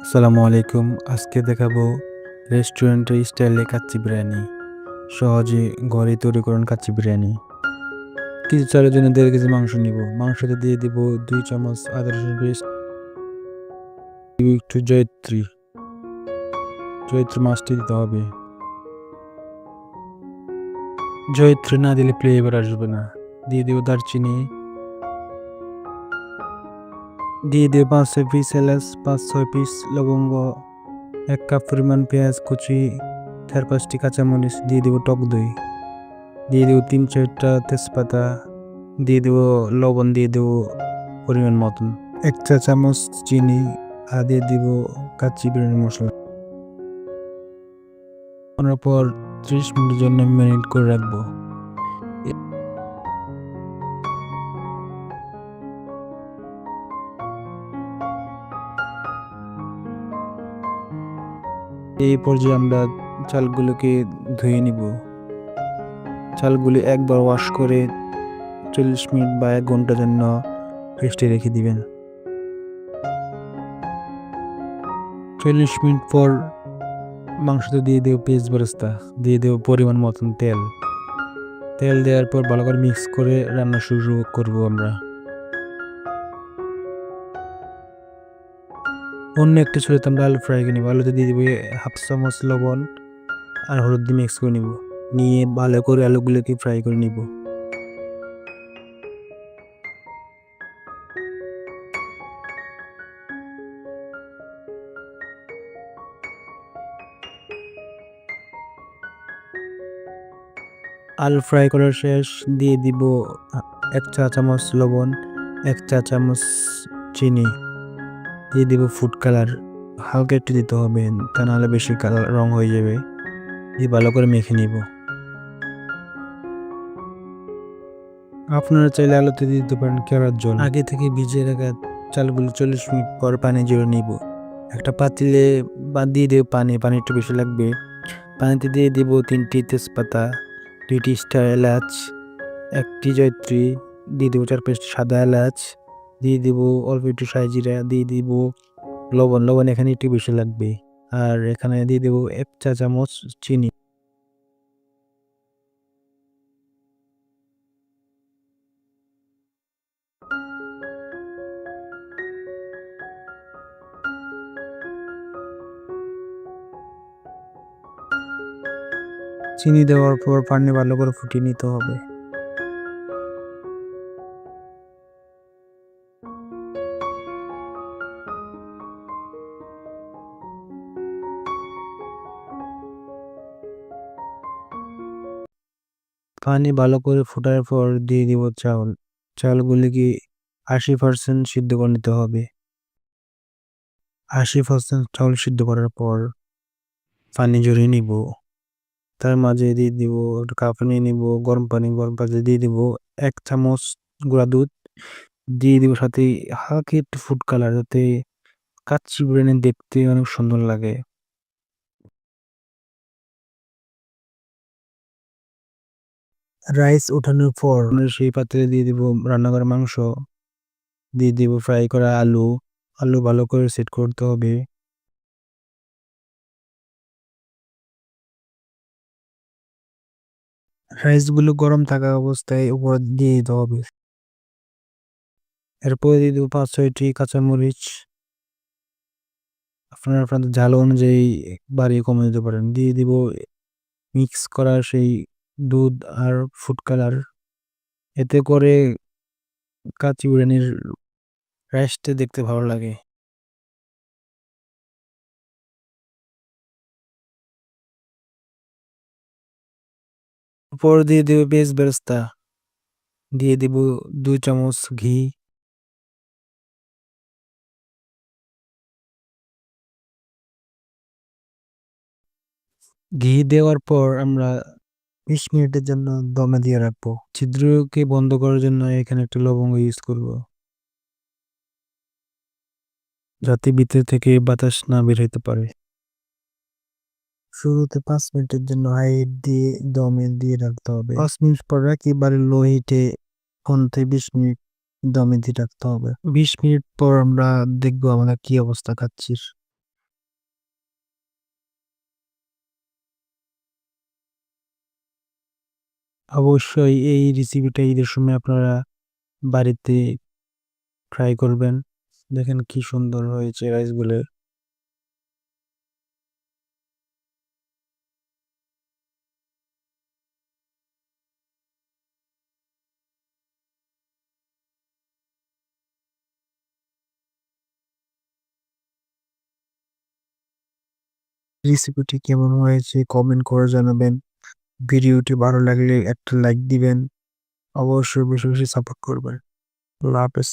আসসালামু আলাইকুম। আজকে দেখাবো রেস্টুরেন্টের স্টাইলে কাচ্চি বিরিয়ানি। সহজে ঘরে তৈরি করুন কাচ্চি বিরিয়ানি। কিছু চালের জন্য দেড় কেজি মাংস নিব। মাংসতে দিয়ে দিব দুই চামচ আদা রসুন পেস্ট। একটু জয়ত্রী। জয়ত্রী মাছটি দিতে হবে। জয়ত্রী না দিলে ফ্লেভার আসবে না। দিয়ে দিব দারচিনি। দিয়ে দিয়ে পাঁচ ছয় পিস এলাচ পাঁচ ছয় পিস লবঙ্গ, এক কাপ পরিমাণ পেঁয়াজ কুচি, চার পাঁচটি কাঁচামরিচ, দিয়ে দেবো টক দই। দিয়ে দেবো তিন চারটা তেজপাতা, দিয়ে দেবো লবণ, দিয়ে দেবো পরিমাণ মতন। এক চা চামচ চিনি আর দিয়ে দিব কাচ্চি বিরিয়ানি মশলা। করার পর ত্রিশ মিনিটের জন্য ম্যারিনেট করে রাখব। এই পর্যায়ে আমরা চালগুলোকে ধুয়ে নিব। চালগুলি একবার ওয়াশ করে চল্লিশ মিনিট বা এক ঘণ্টার জন্য রেস্টে রেখে দিবেন। চল্লিশ মিনিট পর মাংসতে দিয়ে দেবো পেঁয়াজ বেরেস্তা, দিয়ে দেবো পরিমাণ মতন তেল। তেল দেওয়ার পর ভালো করে মিক্স করে রান্না শুরু করব আমরা। অন্য একটা ছুরিতে আমরা আলু ফ্রাই করে নিব। আলুতে দিয়ে দিব হাফ চামচ লবণ আর হলুদ দিয়ে মিক্স করে নিব। নিয়ে ভালো করে আলুগুলোকে ফ্রাই করে নিব। আলু ফ্রাই করার শেষ, দিয়ে দিব এক চা চামচ লবণ, এক চা চামচ চিনি। দিয়ে দিব ফুড কালার হালকা একটু দিতে হবে, তা নাহলে বেশি কালার রং হয়ে যাবে। দিয়ে ভালো করে মেখে নিব। আপনারা চাইলে আলুতে দিতে পারেন কেরার জল। আগে থেকে ভিজিয়ে রাখা চালগুলো চল্লিশ মিনিট পর পানি জুড়ে নিব। একটা পাতিলে বা দিয়ে দেব পানি পানি একটু বেশি লাগবে। পানিতে দিয়ে দিব তিনটি তেজপাতা, দুইটি স্টার এলাচ, একটি জয়ত্রী, দিয়ে দেবো চার পাঁচটি সাদা এলাচ দিয়ে দিব অল্প একটু সাইজিরা দিয়ে দিব লবণ। লবণ এখানে একটু বেশি লাগবে। আর এখানে দিয়ে দেবো এক চা চামচ চিনি। চিনি দেওয়ার পর পানি ভালো করে ফুটিয়ে নিতে হবে। পানি ভালো করে ফোটার পর দিয়ে দিব চাউল। চাউলগুলিকে আশি পার্সেন্ট সিদ্ধ করে নিতে হবে। আশি পার্সেন্ট চাউল সিদ্ধ করার পর পানি জড়িয়ে নিব। তার মাঝে দিয়ে দিব একটু কাপড় নিয়ে নিব, গরম পানি গরম পানি দিয়ে দিব এক চামচ গুঁড়া দুধ। দিয়ে দিব সাথে হালকা একটু ফুড কালার যাতে কাচ্চি বিরিয়ানি দেখতে অনেক সুন্দর লাগে। রাইস উঠানোর পর সেই পাত্রে দিয়ে দিব রান্না করা মাংস, দিয়ে দিব ফ্রাই করা আলু আলু ভালো করে সেট করতে হবে। রাইসগুলো গরম থাকা অবস্থায় উপর দিয়ে দিতে হবে। এরপরে দিয়ে দেবো পাঁচ ছয়টি কাঁচামরিচ। আপনারা আপনাদের ঝাল অনুযায়ী বাড়িয়ে কমে দিতে পারেন। দিয়ে দিব মিক্স করা সেই দুধ আর ফুড কালার এতে করে কাচ্চি বিরিয়ানির রাইসটা দেখতে ভালো লাগে। উপর দিয়ে দেবো বেশ বেরেস্তা। দিয়ে দিব দুই চামচ ঘি। ঘি দেওয়ার পর আমরা বিশ মিনিটের জন্য দমে দিয়ে রাখব। ছিদ্রকে বন্ধ করার জন্য এখানে একটা লবঙ্গ ইউজ করব। যাতে ভিতর থেকে বাতাস না বের হইতে পারে। শুরুতে পাঁচ মিনিটের জন্য হাই দিয়ে দমে দিয়ে রাখতে হবে। পাঁচ মিনিট পর একেবারে লো হিটে পনেরো থেকে বিশ মিনিট দমে দিয়ে রাখতে হবে। বিশ মিনিট পর আমরা দেখব আমরা কি অবস্থা খাচ্ছির অবশ্যই এই রেসিপিটা ঈদের সময় আপনারা বাড়িতে ট্রাই করবেন। দেখেন কি সুন্দর হয়েছে রাইসগুলো রেসিপিটি কেমন হয়েছে? কমেন্ট করে জানাবেন। ভিডিওটি ভালো লাগলে একটা লাইক দিবেন। অবশ্যই বেশি বেশি সাপোর্ট করবেন। আল্লাহ হাফেজ।